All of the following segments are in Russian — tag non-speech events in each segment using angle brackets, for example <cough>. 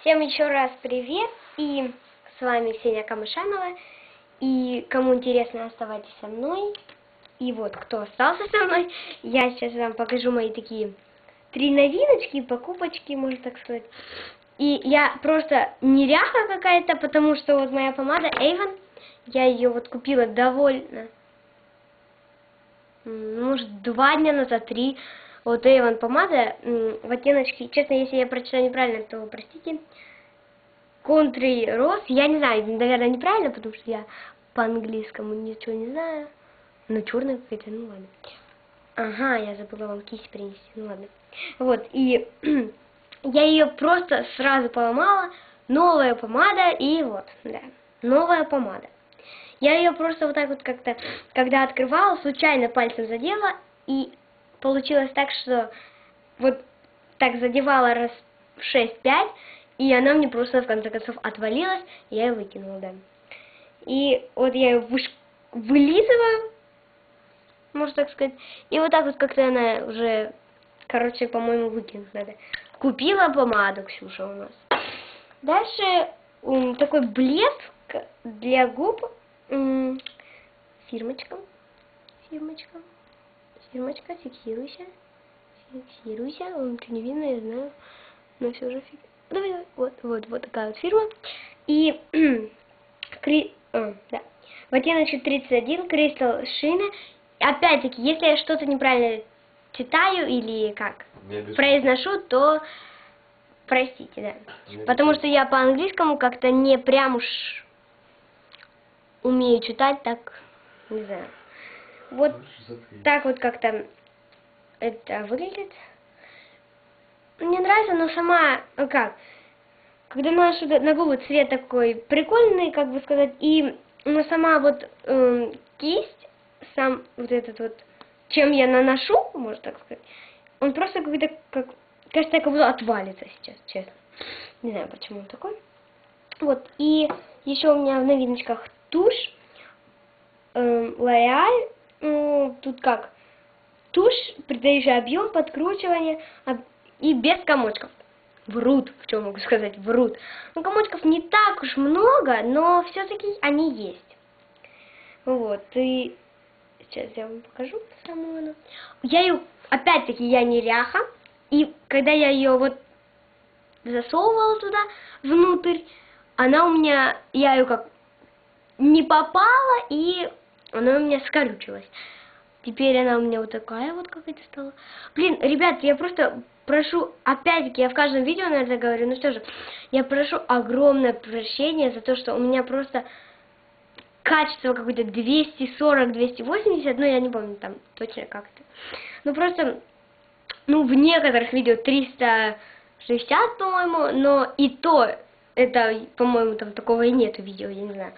Всем еще раз привет, и с вами Ксения Камышанова, и кому интересно, оставайтесь со мной, и вот, кто остался со мной, я сейчас вам покажу мои такие три новиночки, покупочки, можно так сказать, и я просто неряха какая-то, потому что вот моя помада Avon, я ее вот купила довольно, может, два дня назад, три, вот Avon помада в оттеночке, честно, если я прочитаю неправильно, то простите. Country Rose, я не знаю, наверное, неправильно, потому что я по-английскому ничего не знаю. Но черная какая-то, ну ладно. Ага, я забыла вам кисть принести, ну ладно. Вот, и <clears throat> я ее просто сразу поломала. Новая помада, и вот, да, новая помада. Я ее просто вот так вот как-то, когда открывала, случайно пальцем задела, и получилось так, что вот так задевала раз 6-5, и она мне просто в конце концов отвалилась, и я ее выкинула, да. И вот я ее выш... вылизываю, можно так сказать, и вот так вот как-то она уже, короче, по-моему, выкинуть надо. Купила помаду Ксюша у нас. Дальше такой блеск для губ, фирмочка, фирмочка. Фирмочка, фиксируйся. Фиксируйся. Он ничего не видно, я знаю. Но все же фик... Давай, давай. Вот, вот, вот такая вот фирма. И... <clears throat> Кри... А, да. В оттеночек 31 Crystal Шина. Опять-таки, если я что-то неправильно читаю или как произношу, то простите, да. Не Потому что я по-английскому как-то не прям уж умею читать, так, не знаю. Вот так вот как-то это выглядит. Мне нравится, но сама, ну как, когда наношу на губы цвет такой прикольный, как бы сказать, и но сама вот э, кисть, сам вот этот вот, чем я наношу, можно так сказать, он просто какой-то, как, кажется, как будто отвалится сейчас, честно. Не знаю, почему он такой. Вот, и еще у меня в новиночках тушь э, L'Oreal ну, тут как, тушь, придающая объем, подкручивание и без комочков. Врут, чем могу сказать, врут. Ну, комочков не так уж много, но все-таки они есть. Вот, и сейчас я вам покажу самую она. Я ее, опять-таки, я неряха, и когда я ее вот засовывала туда, внутрь, она у меня, я ее как не попала, и она у меня скорючилась. Теперь она у меня вот такая вот какая-то стала. Блин, ребят, я просто прошу, опять-таки, я в каждом видео на это говорю, ну что же, я прошу огромное прощение за то, что у меня просто качество какое-то 240-280, ну я не помню там точно как это. Ну просто, ну в некоторых видео 360, по-моему, но и то, это, по-моему, там такого и нету видео, я не знаю.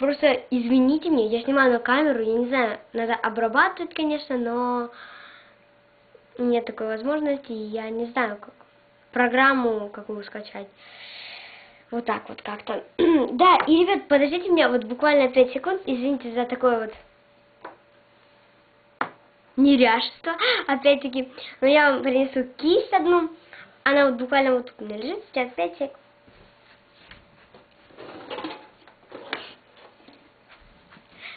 Просто извините меня, я снимаю на камеру, я не знаю, надо обрабатывать, конечно, но нет такой возможности, и я не знаю, как программу какую скачать. Вот так вот как-то. <clears throat> да, и, ребят, подождите меня вот буквально 5 секунд, извините за такое вот неряшество, <gasps> опять-таки. Но я вам принесу кисть одну, она вот буквально вот тут у меня лежит, сейчас 5 секунд.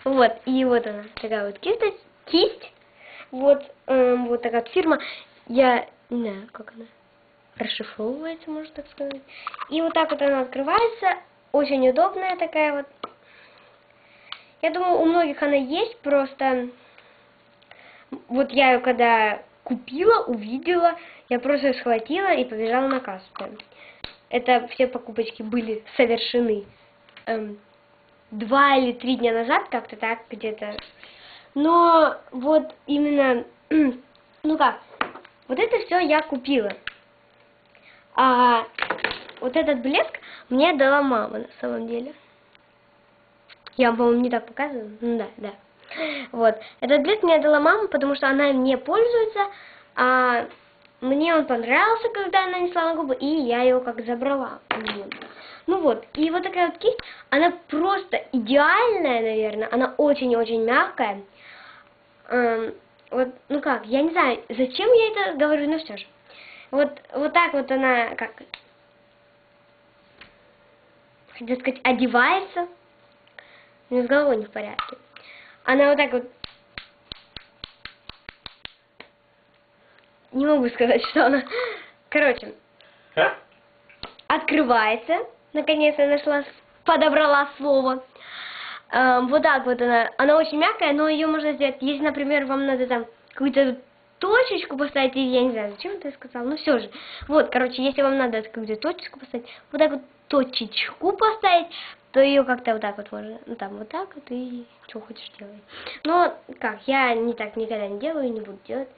Вот, и вот она, такая вот кисть, кисть. Вот, эм, вот такая фирма. Я не знаю, как она расшифровывается, можно так сказать. И вот так вот она открывается. Очень удобная такая вот. Я думаю, у многих она есть, просто вот я ее когда купила, увидела, я просто схватила и побежала на кассу. Это все покупочки были совершены. Эм, два или три дня назад, как-то так где-то. Но вот именно, <clears throat> ну как, вот это все я купила. А вот этот блеск мне дала мама на самом деле. Я вам, по-моему, не так показываю? Ну да, да. Вот. Этот блеск мне дала мама, потому что она им не пользуется, а мне он понравился, когда она нанесла на губы, и я его как забрала. Ну вот, и вот такая вот кисть, она просто идеальная, наверное, она очень-очень мягкая. Эм, вот, ну как, я не знаю, зачем я это говорю, ну все же. Вот, вот так вот она, как, хотел сказать, одевается. У нее с головой не в порядке. Она вот так вот... Не могу сказать, что она... Короче, открывается. Наконец я нашла, подобрала слово. Эм, вот так вот она. Она очень мягкая, но ее можно сделать, если, например, вам надо там какую-то точечку поставить, или я не знаю, зачем ты сказал, ну все же. Вот, короче, если вам надо какую-то точечку поставить, вот так вот точечку поставить, то ее как-то вот так вот можно, ну там вот так вот и что хочешь делай. Но как, я не так никогда не делаю, не буду делать,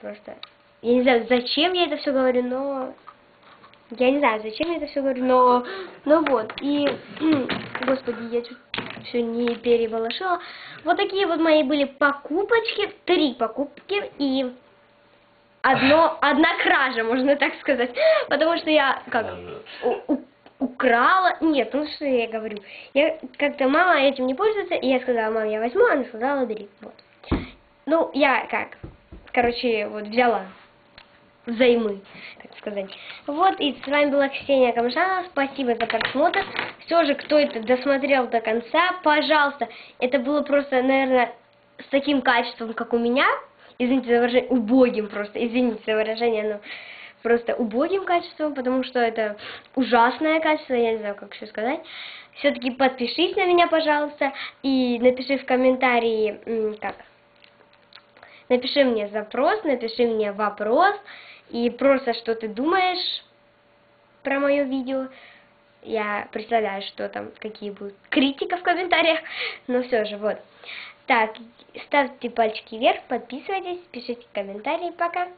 просто, я не знаю, зачем я это все говорю, но я не знаю, зачем я это все говорю, но, ну вот, и, <clears throat> господи, я чуть все не перебалашила. Вот такие вот мои были покупочки, три покупки, и одно, одна кража, можно так сказать. Потому что я как у, у, украла. Нет, ну что я говорю. Я как-то мама этим не пользуется, и я сказала, мам, я возьму, она сказала, бери. Вот. Ну, я как, короче, вот взяла взаймы, так сказать. Вот, и с вами была Ксения Камшанова. Спасибо за просмотр. Все же, кто это досмотрел до конца, пожалуйста, это было просто, наверное, с таким качеством, как у меня, извините за выражение, убогим просто, извините за выражение, но просто убогим качеством, потому что это ужасное качество, я не знаю, как еще сказать. Все-таки подпишись на меня, пожалуйста, и напиши в комментарии, как, напиши мне запрос, напиши мне вопрос, и просто что ты думаешь про мое видео. Я представляю, что там, какие будут критика в комментариях, но все же, вот. Так, ставьте пальчики вверх, подписывайтесь, пишите комментарии, пока.